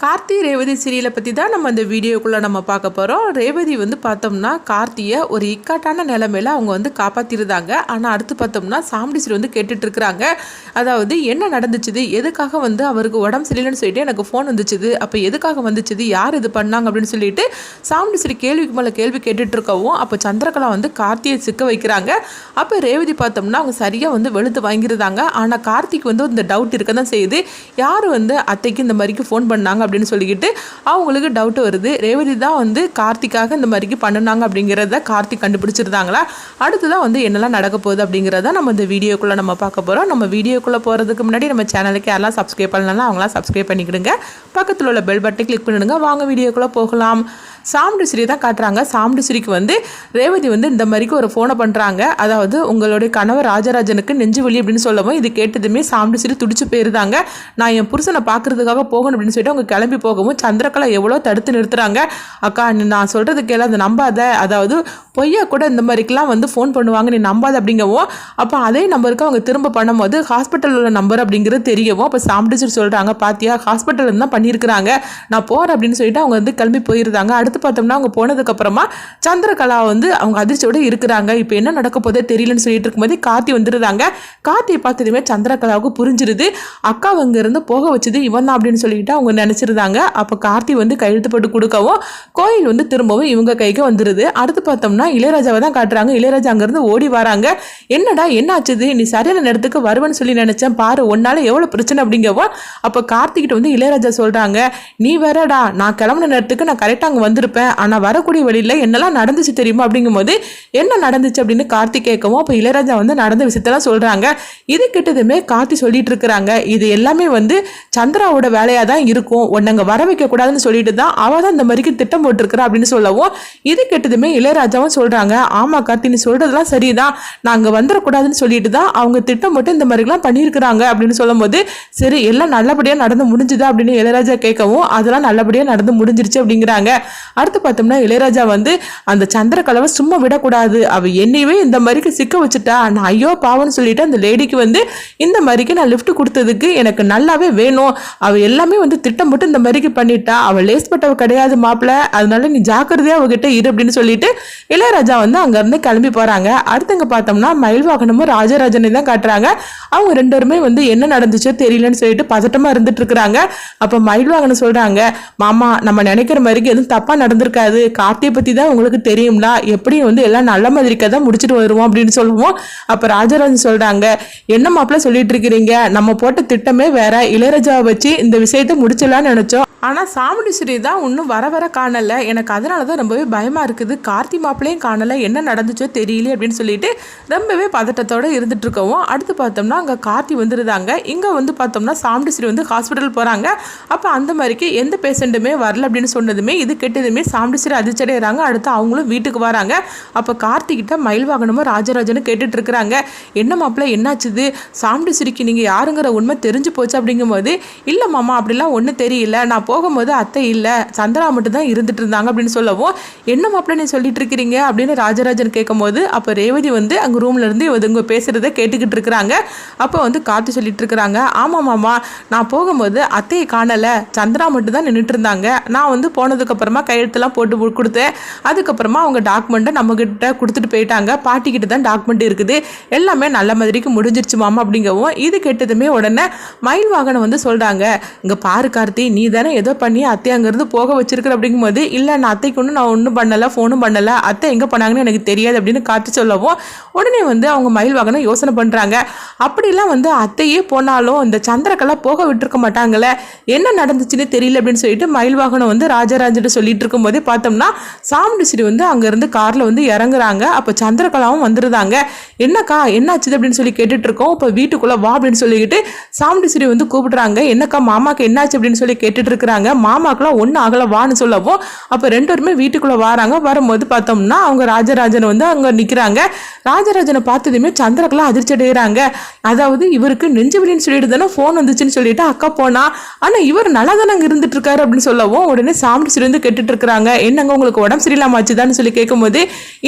கார்த்தி ரேவதி சீரியலை பற்றி தான் நம்ம இந்த வீடியோக்குள்ளே நம்ம பார்க்க போகிறோம் ரேவதி வந்து பார்த்தோம்னா கார்த்தியை ஒரு இக்காட்டான நிலமையில அவங்க வந்து காப்பாற்றிருந்தாங்க ஆனால் அடுத்து பார்த்தோம்னா சாம்பிடிசர் வந்து கேட்டுட்ருக்குறாங்க. அதாவது என்ன நடந்துச்சுது? எதுக்காக வந்து அவருக்கு உடம்பு சரியில்லைன்னு சொல்லிட்டு எனக்கு ஃபோன் வந்துச்சுது. அப்போ எதுக்காக வந்துச்சுது? யார் இது பண்ணாங்க? அப்படின்னு சொல்லிட்டு சாம்பிடிசர் கேள்விக்கு மேலே கேள்வி கேட்டுட்ருக்கவும் அப்போ சந்திரகலா வந்து கார்த்தியை சிக்க வைக்கிறாங்க. அப்போ ரேவதி பார்த்தோம்னா அவங்க சரியாக வந்து வெளுத்து வாங்கியிருந்தாங்க. ஆனால் கார்த்திக் வந்து இந்த டவுட் இருக்க தான் செய்யுது. யார் வந்து அத்தைக்கு இந்த மாதிரிக்கு ஃபோன் பண்ணாங்க அப்படின்னு சொல்லிக்கிட்டு அவங்களுக்கு டவுட் வருது. ரேவதி தான் வந்து கார்த்திக்காக இந்த மாதிரிக்கு பண்ணுனாங்க அப்படிங்கிறத கார்த்திக் கண்டுபிடிச்சிருந்தாங்களா? அடுத்ததான் வந்து என்னெல்லாம் நடக்க போகுது அப்படிங்கிறத நம்ம இந்த வீடியோக்குள்ளே நம்ம பார்க்க போகிறோம் நம்ம வீடியோக்குள்ளே போகிறதுக்கு முன்னாடி நம்ம சேனலுக்கு யாரெல்லாம் சப்ஸ்கிரைப் பண்ணலாம் அவங்களாம் சப்ஸ்கிரைப் பண்ணிக்கிடுங்க. பக்கத்தில் உள்ள பெல் பட்டனை கிளிக் பண்ணிடுங்க. வாங்க வீடியோக்குள்ளே போகலாம். சாமுண்டிஸ்ரீ தான் காட்டுறாங்க. சாமுண்டிஸ்ரீக்கு வந்து ரேவதி வந்து இந்த மாதிரிக்கு ஒரு ஃபோனை பண்ணுறாங்க அதாவது உங்களுடைய கணவர் ராஜராஜனுக்கு நெஞ்சு வலி அப்படின்னு சொல்லவும் இது கேட்டதுமே சாமுண்டிஸ்ரீ துடிச்சு போயிருந்தாங்க. நான் என் புருஷனை பார்க்கறதுக்காக போகணும் அப்படின்னு சொல்லிட்டு அவங்க கிளம்பி போகவும் சந்திரகலா எவ்வளோ தடுத்து நிறுத்துறாங்க. அக்கா நீ நான் சொல்கிறது கேள்வி அதை நம்பாத. அதாவது பொய்யா கூட இந்த மாதிரிக்கெலாம் வந்து ஃபோன் பண்ணுவாங்க நீ நம்பாத அப்படிங்கவும் அப்போ அதே நம்பருக்கு அவங்க திரும்ப பண்ணும்போது ஹாஸ்பிட்டலில் உள்ள நம்பர் அப்படிங்கிறது தெரியவும் அப்போ சாம்பிடிச்சர் சொல்கிறாங்க பாத்தியா ஹாஸ்பிட்டல் தான் பண்ணியிருக்கிறாங்க. நான் போகிறேன் அப்படின்னு சொல்லிட்டு அவங்க வந்து கிளம்பி போயிருந்தாங்க. அடுத்து பார்த்தோம்னா அவங்க போனதுக்கப்புறமா சந்திரகலா வந்து அவங்க அதிர்ச்சியோட இருக்கிறாங்க. இப்போ என்ன நடக்க போதே தெரியலன்னு சொல்லிட்டு இருக்கும்போது கார்த்தி வந்துடுறாங்க. காத்தியை பார்த்ததுமே சந்திரகலாவுக்கு புரிஞ்சிருது. அக்கா இருந்து போக வச்சது இவன் தான் அப்படின்னு சொல்லிட்டு அவங்க நினச்சிருந்தாங்க. அப்போ கார்த்தி வந்து கையெழுத்து போட்டு கொடுக்கவும் கோயில் வந்து திரும்பவும் இவங்க கைக்கு வந்துடுது அடுத்து பார்த்தோம்னா இளையராஜாவை தான் காட்டுறாங்க. இளையராஜா அங்கேருந்து ஓடி வராங்க. என்னடா என்ன ஆச்சுது நீ சரியான நேரத்துக்கு வருவேன்னு சொல்லி நினச்சேன். பாரு உன்னால எவ்வளோ பிரச்சனை அப்படிங்கவோ. அப்போ கார்த்திகிட்ட வந்து இளையராஜா சொல்கிறாங்க நீ வேறடா நான் கிளம்புன நேரத்துக்கு நான் கரெக்டாக அங்கே வந்திருப்பேன் ஆனால் வரக்கூடிய வழியில் என்னெல்லாம் நடந்துச்சு தெரியுமா? அப்படிங்கும்போது என்ன நடந்துச்சு அப்படின்னு கார்த்தி கேட்கவும் அப்போ இளையராஜா வந்து நடந்த விஷயத்தெல்லாம் சொல்கிறாங்க இது கிட்டதுமே கார்த்தி சொல்லிட்டு இருக்கிறாங்க. இது எல்லாமே வந்து சந்திராவோட வேலையாக தான் இருக்கும் உன்னங்க வர வைக்கக்கூடாதுன்னு சொல்லிட்டு தான் அவள் தான் இந்த மாதிரிக்கு திட்டம் போட்டிருக்கிறா அப்படின்னு சொல்லவும் இது கெட்டதுமே இளையராஜாவும் சொல்கிறாங்க ஆமாம் கார்த்தி நீ சொல்கிறதுலாம் சரிதான். நாங்கள் வந்துடக்கூடாதுன்னு சொல்லிட்டு தான் அவங்க திட்டம் போட்டு இந்த மாதிரிலாம் பண்ணியிருக்கிறாங்க அப்படின்னு சொல்லும்போது சரி எல்லாம் நல்லபடியாக நடந்து முடிஞ்சுதா அப்படின்னு இளையராஜா கேட்கவும் அதெல்லாம் நல்லபடியாக நடந்து முடிஞ்சிருச்சு அப்படிங்கிறாங்க. அடுத்து பார்த்தோம்னா இளையராஜா வந்து அந்த சந்திரகலவை சும்மா விடக்கூடாது. அவள் என்னையவே இந்த மாதிரிக்கு சிக்க வச்சுட்டா. நான் ஐயோ பாவம்னு சொல்லிட்டு அந்த லேடிக்கு வந்து இந்த மாதிரிக்கு நான் லிஃப்ட் கொடுத்ததுக்கு எனக்கு நல்லாவே வேணும். அவள் எல்லாமே வந்து திட்டம் போட்டு இந்த மாதிரிக்கு பண்ணிட்டா. அவள் லேஸ்பட்டவ கிடையாது மாப்பிள்ள அதனால நீ ஜாக்கிரதையாக அவகிட்ட இரு அப்படின்னு சொல்லிட்டு இளையராஜா வந்து அங்கேருந்து கிளம்பி போகிறாங்க அடுத்தங்க பார்த்தோம்னா மயில் வாகனமும் ராஜராஜனை தான் காட்டுறாங்க. அவங்க ரெண்டருமே வந்து என்ன நடந்துச்சோ தெரியலன்னு சொல்லிட்டு பதட்டமாக இருந்துட்டு இருக்கிறாங்க. அப்போ மயில் வாகனம் சொல்கிறாங்க மாமா நம்ம நினைக்கிற மாதிரிக்கு எதுவும் தப்பாக நடந்திருக்காது. கார்த்தியை பற்றி தான் உங்களுக்கு தெரியும்ல. எப்படியும் வந்து எல்லாம் நல்ல மாதிரிக்காக தான் முடிச்சுட்டு வருவோம் அப்படின்னு சொல்லுவோம். அப்போ ராஜராஜன் சொல்கிறாங்க என்ன மாப்பிள்ள சொல்லிட்டு இருக்கிறீங்க? நம்ம போட்ட திட்டமே வேற. இளையராஜாவை வச்சு இந்த விஷயத்தை முடிச்சிடலாம்னு நினச்சோம். ஆனால் சாமுண்டீஸ்வரி தான் இன்னும் வர வர காணலை. எனக்கு அதனால தான் ரொம்பவே பயமாக இருக்குது. கார்த்தி மாப்பிளையும் காணலை. என்ன நடந்துச்சோ தெரியல அப்படின்னு சொல்லிட்டு ரொம்பவே பதட்டத்தோடு இருந்துட்டு இருக்கவும் அடுத்து பார்த்தோம்னா அங்கே கார்த்தி வந்துருந்தாங்க இங்கே வந்து பார்த்தோம்னா சாமுண்டீஸ்வரி வந்து ஹாஸ்பிட்டல் போகிறாங்க அப்போ அந்த மாதிரிக்கு எந்த பேஷண்ட்டுமே வரல அப்படின்னு சொன்னதுமே இது கெட்டதுமே சாமுண்டீஸ்வரி அதிர்ச்சடைகிறாங்க அடுத்து அவங்களும் வீட்டுக்கு வராங்க. அப்போ கார்த்திகிட்ட மயில் வாகனமும் ராஜராஜனும் கேட்டுட்டு இருக்கிறாங்க. என்ன மாப்பிள்ள என்னாச்சுது சாமுண்டீஸ்வரிக்கு நீங்கள் யாருங்கிற உண்மை தெரிஞ்சு போச்சு அப்படிங்கும்போது இல்லை மாமா அப்படிலாம் ஒன்றும் தெரியல. நான் போகும்போது அத்தை இல்லை. சந்திரா மட்டும் தான் இருந்துட்டு இருந்தாங்க அப்படின்னு சொல்லவும் என்ன மாப்பிள்ள நீ சொல்லிட்டு இருக்கிறீங்க? அப்படின்னு ராஜராஜன் கேட்கும்போது அப்போ ரேவதி வந்து அங்கே ரூம்ல இருந்து இவங்க பேசுகிறத கேட்டுக்கிட்டு இருக்கிறாங்க. அப்போ வந்து காத்து சொல்லிட்டு இருக்கிறாங்க ஆமாம் மாமா நான் போகும்போது அத்தையை காணலை. சந்திரா மட்டும் தான் நின்றுட்டு இருந்தாங்க. நான் வந்து போனதுக்கப்புறமா கை கையெழுத்தெல்லாம் போட்டு கொடுத்தேன் அதுக்கப்புறமா அவங்க டாக்குமெண்ட்டை நம்மக்கிட்ட கொடுத்துட்டு போயிட்டாங்க. பாட்டிக்கிட்ட தான் டாக்குமெண்ட் இருக்குது. எல்லாமே நல்ல மாதிரிக்கு முடிஞ்சிருச்சு மாமா அப்படிங்கவும் இது கெட்டதுமே உடனே மயில் வாகனம் வந்து சொல்கிறாங்க இங்கே பாரு கார்த்தி நீ தானே ஏதோ பண்ணி அத்தை அங்கேருந்து போக வச்சிருக்கிற அப்படிங்கும்போது இல்லை நான் அத்தைக்கு ஒன்றும் நான் ஒன்றும் பண்ணலை ஃபோனும் பண்ணலை. அத்தை எங்கே பண்ணாங்கன்னு எனக்கு தெரியாது அப்படின்னு காத்து சொல்லவும் உடனே வந்து அவங்க மயில் வாகனம் யோசனை பண்ணுறாங்க அப்படிலாம் வந்து அத்தையே போனாலும் இந்த சந்திரக்கெல்லாம் போக விட்டுருக்க மாட்டாங்களே. என்ன நடந்துச்சுன்னு தெரியல அப்படின்னு சொல்லிட்டு மயில் வாகனம் வந்து ராஜராஜன் சொல்லிட்டு இருக்கும் போதே பார்த்தோம்னா சாமுண்டிஸ்ரீ வந்து அங்கேருந்து காரில் வந்து இறங்குறாங்க. அப்போ சந்திரகலாவும் வந்துருந்தாங்க. என்னக்கா என்னாச்சு அப்படின்னு சொல்லி கேட்டுட்டு இருக்கோம் இப்போ வீட்டுக்குள்ளே வா அப்படின்னு சொல்லிக்கிட்டு சாமுண்டிஸ்ரீ வந்து கூப்பிடுறாங்க. என்னக்கா மாமாக்கு என்னாச்சு? அப்படின்னு சொல்லி கேட்டுட்டு இருக்கிறாங்க மாமாக்கெல்லாம் ஒன்றும் ஆகலை வான்னு சொல்லவும் அப்போ ரெண்டு பேருமே வீட்டுக்குள்ளே வராங்க. வரும்போது பார்த்தோம்னா அவங்க ராஜராஜனை வந்து அங்கே நிற்கிறாங்க ராஜராஜனை பார்த்ததுமே சந்திரகலா அதிர்ச்சி அடைகிறாங்க அதாவது இவருக்கு நெஞ்சு வலின்னு சொல்லிட்டு தானே ஃபோன் வந்துச்சுன்னு சொல்லிட்டு அக்கா போனா. ஆனால் இவர் நல்லா தானே அங்கே இருந்துட்டு இருக்காரு அப்படின்னு சொல்லவும் உடனே சாமுண்டிஸ்ரீ வந்து கேட்டுட்டு இருக்கிறாங்க. என்னங்க உங்களுக்கு உடம்பு சரியில்லாம ஆச்சுதான்னு சொல்லி கேட்கும்போது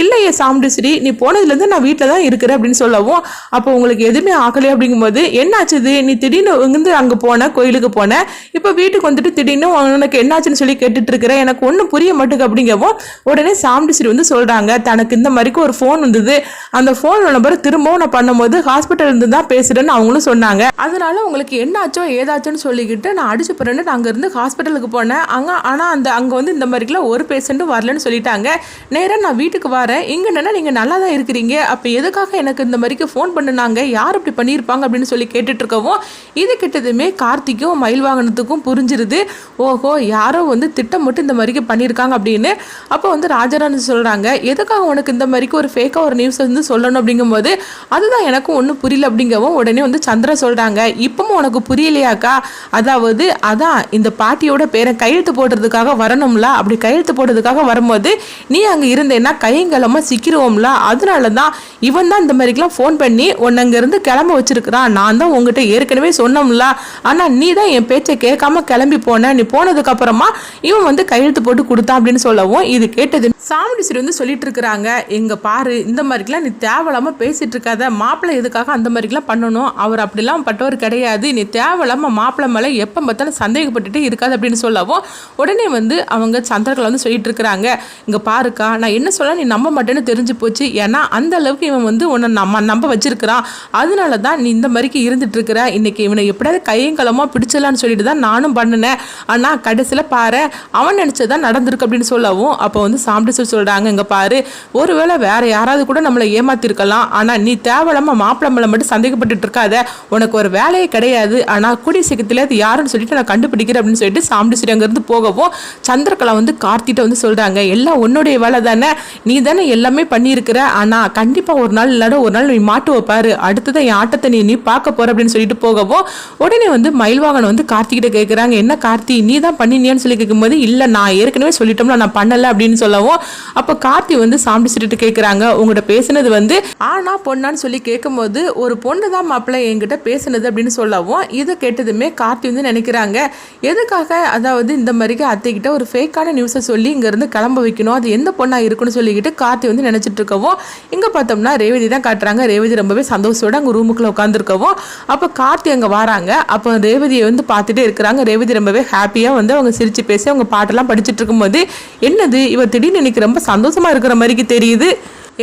இல்லையே சாமுண்டிஸ்ரீ நீ போனதுலேருந்து நான் வீட்டில் தான் இருக்கிறேன் அப்படின்னு சொல்லவும் அப்போ உங்களுக்கு எதுவுமே ஆகலை அப்படிங்கும்போது என்னாச்சுது நீ திடீர்னு இங்கிருந்து அங்கே போன கோயிலுக்கு போனேன் இப்போ வீட்டுக்கு வந்துட்டு திடீர்னு உனக்கு என்னாச்சுன்னு சொல்லி கேட்டுட்டு இருக்கிறேன் எனக்கு ஒன்றும் புரிய மாட்டேங்க அப்படிங்கவும் உடனே சாமுண்டீஸ்வரி வந்து சொல்கிறாங்க தனக்கு இந்த மாதிரிக்கு ஒரு ஃபோன் வந்தது. அந்த ஃபோன் நம்பர் திரும்பவும் நான் பண்ணும்போது ஹாஸ்பிட்டல் இருந்து தான் பேசுகிறேன்னு அவங்களும் சொன்னாங்க. அதனால உங்களுக்கு என்னாச்சோ ஏதாச்சோன்னு சொல்லிக்கிட்டு நான் அடிச்சு போகிறேன்னு நான் அங்கேருந்து ஹாஸ்பிட்டலுக்கு போனேன். அங்கே ஆனால் அந்த அங்கே வந்து இந்த மாதிரி மாதிரிக்கெல்லாம் ஒரு பேஷண்ட்டும் வரலன்னு சொல்லிட்டாங்க. நேராக நான் வீட்டுக்கு வரேன். இங்கே என்னென்னா நீங்கள் நல்லா தான் இருக்கிறீங்க. அப்போ எதுக்காக எனக்கு இந்த மாதிரிக்கு ஃபோன் பண்ணுனாங்க? யார் இப்படி பண்ணியிருப்பாங்க? அப்படின்னு சொல்லி கேட்டுட்ருக்கவும் இது கிட்டதுமே கார்த்திக்கும் மயில் வாகனத்துக்கும் புரிஞ்சிருது. ஓஹோ யாரோ வந்து திட்டம் மட்டும் இந்த மாதிரிக்கு பண்ணியிருக்காங்க அப்படின்னு. அப்போ வந்து ராஜராணி சொல்கிறாங்க எதுக்காக உனக்கு இந்த மாதிரிக்கு ஒரு ஃபேக்காக ஒரு நியூஸ் வந்து சொல்லணும்? அப்படிங்கும்போது அதுதான் எனக்கும் ஒன்றும் புரியல அப்படிங்கவும் உடனே வந்து சந்திரா சொல்கிறாங்க இப்பவும் உனக்கு புரியலையாக்கா? அதாவது அதான் இந்த பாட்டியோட பேரை கையெழுத்து போடுறதுக்காக வரணும்ல? அப்படி கையெழுத்து போடுறதுக்காக வரும்போது நீ அங்கே இருந்தேன்னா கையங்கலமாக சிக்கிருவோம்ல. அதனால தான் இவன் தான் இந்த மாதிரிக்கெலாம் ஃபோன் பண்ணி உன்னை அங்கேருந்து கிளம்ப வச்சிருக்கிறான். நான் தான் உங்ககிட்ட ஏற்கனவே சொன்னோம்ல. ஆனால் நீ தான் என் பேச்சை கேட்காம கிளம்பி போன. நீ போனதுக்கப்புறமா இவன் வந்து கையெழுத்து போட்டு கொடுத்தான் அப்படின்னு சொல்லவும் இது கேட்டது சாமுண்டீஸ்வரி வந்து சொல்லிட்டு இருக்கிறாங்க எங்க பாரு இந்த மாதிரிக்கெல்லாம் நீ தேவையில்லாமல் பேசிட்டு இருக்காத. மாப்பிள்ளை எதுக்காக அந்த மாதிரிக்கெல்லாம் பண்ணணும்? அவர் அப்படிலாம் பட்டவர் கிடையாது. நீ தேவையில்லாமல் மாப்பிள்ளை மேலே எப்போ பார்த்தாலும் சந்தேகப்பட்டுட்டே இருக்காது அப்படின்னு சொல்லவும் உடனே வந்து அவங்க சந்திரகலை வந்து சொல்லிட்டு இருக்கிறாங்க இங்கே பாருக்கா நான் என்ன சொல்ல நீ நம்ப மாட்டேன்னு தெரிஞ்சு போச்சு. ஏன்னா அந்த அளவுக்கு இவன் வந்து உன்னை நம்ம நம்ப வச்சிருக்கிறான். அதனால தான் நீ இந்த மாதிரிக்கு இருந்துட்டு இருக்கிற இன்னைக்கு இவனை எப்படியாவது கையங்கலமா பிடிச்சலான்னு சொல்லிட்டு தான் நானும் பண்ணினேன். ஆனால் கடைசியில் பாரு அவன் நினைச்சதான் நடந்திருக்கு அப்படின்னு சொல்லவும் அப்போ வந்து சாப்பிட்டு சொல்லி சொல்கிறாங்க இங்கே பாரு ஒருவேளை வேற யாராவது கூட நம்மளை ஏமாத்திருக்கலாம். ஆனால் நீ தேவையில்லாம மாப்பிள்ளை மேல மட்டும் சந்தேகப்பட்டுட்டு இருக்காத. உனக்கு ஒரு வேலையே கிடையாது. ஆனால் கூடிய சீக்கிரத்தில் அது யாருன்னு சொல்லிட்டு நான் கண்டுபிடிக்கிறேன் அப்படின்னு சொல்லிட்டு செடி அங்கேருந்து போகவும் சந்திரகலா வந்து கார்த்திட்ட வந்து சொல்றாங்க எல்லாம் உன்னுடைய வேலை தானே நீ தானே எல்லாமே பண்ணியிருக்கிற ஆனா கண்டிப்பா ஒரு நாள் இல்லாட ஒரு நாள் நீ மாட்டு வைப்பாரு. அடுத்ததான் என் ஆட்டத்தை நீ நீ பார்க்க போற அப்படின்னு சொல்லிட்டு போகவும் உடனே வந்து மயில்வாகன் வந்து கார்த்திகிட்ட கேட்குறாங்க என்ன கார்த்தி நீ தான் பண்ணினியான்னு சொல்லி கேட்கும்போது இல்லை நான் ஏற்கனவே சொல்லிட்டோம்ல நான் பண்ணலை அப்படின்னு சொல்லவும் அப்போ கார்த்தி வந்து சாமி சொல்லிட்டு கேட்குறாங்க உங்கள்கிட்ட பேசுனது வந்து ஆனா பொண்ணான்னு சொல்லி கேட்கும்போது ஒரு பொண்ணு தான் மாப்பிள்ளை என்கிட்ட பேசுனது அப்படின்னு சொல்லவும் இதை கேட்டதுமே கார்த்தி வந்து நினைக்கிறாங்க. எதுக்காக அதாவது இந்த மாதிரிக்கு அத்தைக்கிட்ட ஒரு ஃபேக்கான நியூஸை சொல்லி இங்கேருந்து கிளம்ப வைக்கணும். அது எந்த பொண்ணாக இருக்குன்னு சொல்லிக்கிட்டு கார்த்தி வந்து நினச்சிட்டு இருக்கவும் இங்கே பார்த்தோம்னா ரேவதி தான் காட்டுறாங்க. ரேவதி ரொம்பவே சந்தோஷத்தோட அங்கே ரூமுக்குள்ளே உட்காந்துருக்கவும் அப்போ கார்த்தி அங்கே வராங்க. அப்போ ரேவதியை வந்து பார்த்துட்டே இருக்கிறாங்க. ரேவதி ரொம்பவே ஹாப்பியாக வந்து அவங்க சிரித்து பேசி அவங்க பாட்டெல்லாம் படிச்சுட்டு இருக்கும்போது என்னது? இவ திடீர்னு இன்னைக்கு ரொம்ப சந்தோஷமாக இருக்கிற மாதிரிக்கு தெரியுது.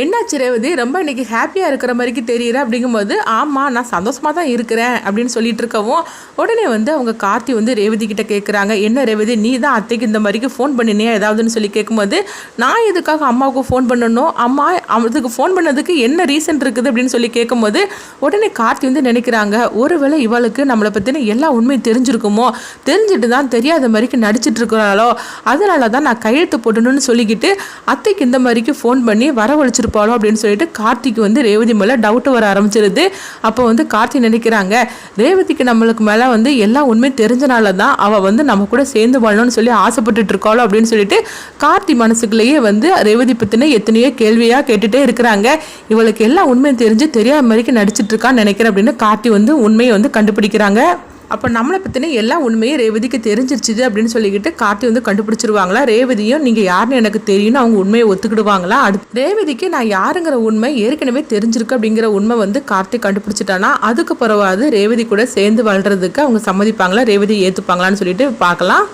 என்னாச்சு ரேவதி? ரொம்ப இன்றைக்கி ஹாப்பியாக இருக்கிற மாதிரிக்கு தெரியுற அப்படிங்கும்போது ஆமாம் நான் சந்தோஷமாக தான் இருக்கிறேன் அப்படின்னு சொல்லிட்டு இருக்கவும் உடனே வந்து அவங்க கார்த்தி வந்து ரேவதி கிட்ட கேட்குறாங்க என்ன ரேவதி நீ தான் அத்தைக்கு இந்த மாதிரிக்கு ஃபோன் பண்ணினியா? ஏதாவதுன்னு சொல்லி கேட்கும்போது நான் எதுக்காக அம்மாவுக்கு ஃபோன் பண்ணணும்? அம்மா அதுக்கு ஃபோன் பண்ணதுக்கு என்ன ரீசன் இருக்குது? அப்படின்னு சொல்லி கேட்கும்போது உடனே கார்த்தி வந்து நினைக்கிறாங்க ஒருவேளை இவளுக்கு நம்மளை பற்றின எல்லா உண்மையும் தெரிஞ்சிருக்குமோ? தெரிஞ்சுட்டு தான் தெரியாத மாதிரிக்கு நடிச்சிட்டு இருக்கிறாளோ? அதனால தான் நான் கையெழுத்து போடணும்னு சொல்லிக்கிட்டு அத்தைக்கு இந்த மாதிரிக்கு ஃபோன் பண்ணி வச்சுருப்பாளோ அப்படின்னு சொல்லிட்டு கார்த்திக்கு வந்து ரேவதி மேலே டவுட் வர ஆரம்பிச்சிருது. அப்போ வந்து கார்த்தி நினைக்கிறாங்க ரேவதிக்கு நம்மளுக்கு மேலே வந்து எல்லா உண்மையும் தெரிஞ்சனால தான் அவள் வந்து நம்ம கூட சேர்ந்து வாழணும்னு சொல்லி ஆசைப்பட்டுட்டு இருக்காளோ அப்படின்னு சொல்லிட்டு கார்த்தி மனசுக்குள்ளேயே வந்து ரேவதி பற்றின எத்தனையோ கேள்வியாக கேட்டுகிட்டே இருக்கிறாங்க. இவளுக்கு எல்லா உண்மையும் தெரிஞ்சு தெரியாத மாதிரிக்கு நடிச்சிட்டு இருக்கான்னு நினைக்கிறேன் அப்படின்னு கார்த்தி வந்து உண்மையை வந்து கண்டுபிடிக்கிறாங்க. அப்போ நம்மளை பற்றின எல்லா உண்மையும் ரேவதிக்கு தெரிஞ்சிருச்சுது அப்படின்னு சொல்லிக்கிட்டு கார்த்தி வந்து கண்டுபிடிச்சிருவாங்களா? ரேவதியும் நீங்கள் யாருன்னு எனக்கு தெரியும்னு அவங்க உண்மையை ஒத்துக்கிடுவாங்களா? அடுத்து ரேவதிக்கு நான் யாருங்கிற உண்மை ஏற்கனவே தெரிஞ்சிருக்கு அப்படிங்கிற உண்மை வந்து கார்த்தி கண்டுபிடிச்சிட்டானா? அதுக்கு பிறவாது ரேவதி கூட சேர்ந்து வாழ்றதுக்கு அவங்க சம்மதிப்பாங்களா? ரேவதி ஏற்றுப்பாங்களான்னு சொல்லிட்டு பார்க்கலாம்.